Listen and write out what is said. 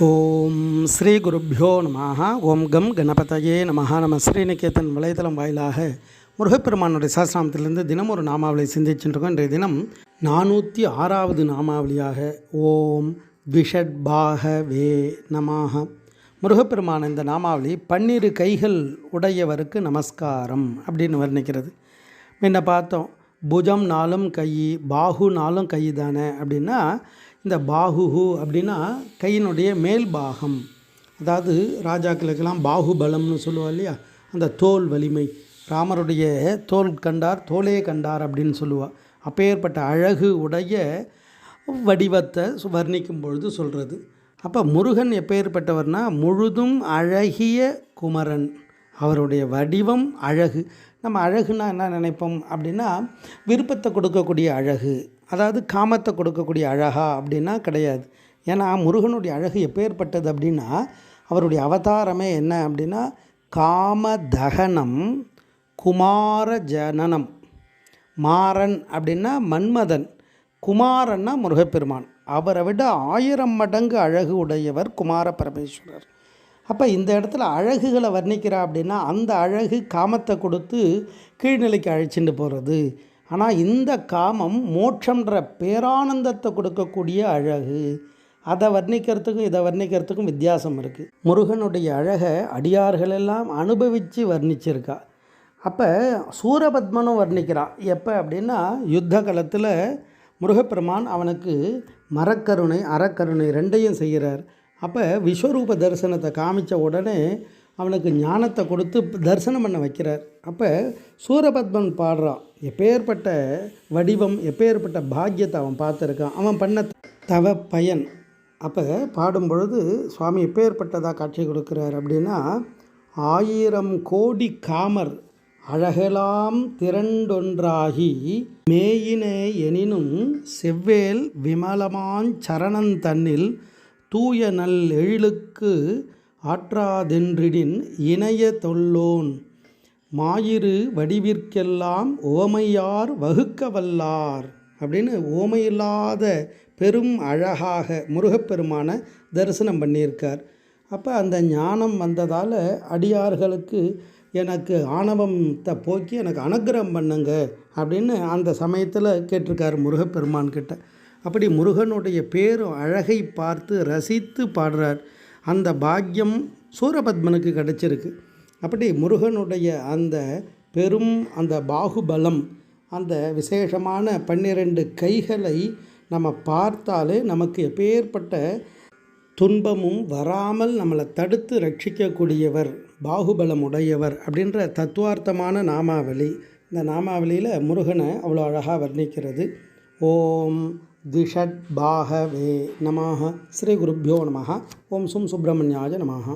ஓம் ஸ்ரீ குருப்பியோ நம ஓம் கம் கணபதையே நம நம ஸ்ரீநிகேதன் வலைதளம் வாயிலாக முருகப்பெருமானுடைய சாஸ்திராமத்திலிருந்து தினம் ஒரு நாமாவளி சிந்திச்சுருக்கோம் இன்றைய தினம் நானூற்றி ஆறாவது நாமாவளியாக ஓம் விஷட்பாக வே நமாக முருகப்பெருமான இந்த நாமாவளி பன்னிரு கைகள் உடையவருக்கு நமஸ்காரம் அப்படின்னு வர்ணிக்கிறது. முன்ன பார்த்தோம் புஜம் நாளும் கை பாகு நாளும் கை தானே அப்படின்னா இந்த பாகுஹு அப்படின்னா கையினுடைய மேல் பாகம். அதாவது ராஜாக்களுக்கெல்லாம் பாகுபலம்னு சொல்லுவோம் இல்லையா? அந்த தோல் வலிமை. ராமருடைய தோல் கண்டார் தோலே கண்டார் அப்படின்னு சொல்லுவாள் அப்பேற்பட்ட அழகு உடைய வடிவத்தை வர்ணிக்கும் பொழுது சொல்கிறது அப்போ முருகன் எப்பேற்பட்டவர்னா முழுதும் அழகிய குமரன். அவருடைய வடிவம் அழகு. நம்ம அழகுனா என்ன நினைப்போம் அப்படின்னா விருப்பத்தை கொடுக்கக்கூடிய அழகு. அதாவது காமத்தை கொடுக்கக்கூடிய அழகா அப்படின்னா கிடையாது. ஏன்னா முருகனுடைய அழகு எப்பேற்பட்டது அப்படின்னா அவருடைய அவதாரமே என்ன அப்படின்னா காம தகனம் குமார ஜனனம். மாறன் அப்படின்னா மன்மதன். குமாரன்னா முருகப்பெருமான். அவரை விட ஆயிரம் மடங்கு அழகு உடையவர் குமார பரமேஸ்வரர். அப்போ இந்த இடத்துல அழகுகளை வர்ணிக்கிறா அப்படின்னா அந்த அழகு காமத்தை கொடுத்து கீழ்நிலைக்கு அழைச்சிட்டு போகிறது ஆனால் இந்த காமம் மோட்சம்ன்ற பேரானந்தத்தை கொடுக்கக்கூடிய அழகு. அதை வர்ணிக்கிறதுக்கும் இதை வர்ணிக்கிறதுக்கும் வித்தியாசம் இருக்குது முருகனுடைய அழகை அடியார்கள் எல்லாம் அனுபவித்து வர்ணிச்சிருக்கா. அப்போ சூரபத்மனும் வர்ணிக்கிறான் எப்போ அப்படின்னா யுத்த காலத்தில் முருகப்பெருமான் அவனுக்கு மரக்கருணை அறக்கருணை ரெண்டையும் செய்கிறார். அப்போ விஸ்வரூப தரிசனத்தை காமிச்ச உடனே அவனுக்கு ஞானத்தை கொடுத்து தரிசனம் பண்ண வைக்கிறார். அப்போ சூரபத்மன் பாடுறான் எப்பேற்பட்ட வடிவம் எப்பேற்பட்ட பாக்கியத்தை அவன் பார்த்துருக்கான். அவன் பண்ண தவ பயன். அப்போ பாடும் பொழுது சுவாமி எப்பேற்பட்டதாக காட்சி கொடுக்குறார் அப்படின்னா ஆயிரம் கோடி காமர் அழகெலாம் திரண்டொன்றாகி மேயினே எனினும் செவ்வேல் விமலமாஞ் சரணன் தன்னில் தூய நல் எழிலுக்கு ஆற்றாதென்றிடின் இணைய தொல்லோன். மாயிரு வடிவிற்கெல்லாம் ஓமையார் வகுக்க வல்லார் அப்படின்னு ஓமையில்லாத பெரும் அழகாக முருகப்பெருமான தரிசனம் பண்ணியிருக்கார். அப்போ அந்த ஞானம் வந்ததால் அடியார்களுக்கு எனக்கு ஆணவத்தை போக்கி எனக்கு அனுக்கிரகம் பண்ணுங்க அப்படின்னு அந்த சமயத்தில் கேட்டிருக்கார் முருகப்பெருமான் கிட்ட. அப்படி முருகனுடைய பேரும் அழகை பார்த்து ரசித்து பாடுறார். அந்த பாக்கியம் சூரபத்மனுக்கு கிடைச்சிருக்கு. அப்படி முருகனுடைய அந்த பெரும் அந்த பாகுபலம் அந்த விசேஷமான பன்னிரண்டு கைகளை நம்ம பார்த்தாலே நமக்கு எப்பேற்பட்ட துன்பமும் வராமல் நம்மளை தடுத்து ரட்சிக்கக்கூடியவர். பாகுபலம் உடையவர் அப்படின்ற தத்துவார்த்தமான நாமாவளி. இந்த நாமாவளியில் முருகனை அவ்வளோ அழகாக வர்ணிக்கிறது. ஓம் திஷட் பாகவே நமாக ஸ்ரீ குருப்பியோ நமஹா. ஓம் சும் சுப்பிரமணியாய நமः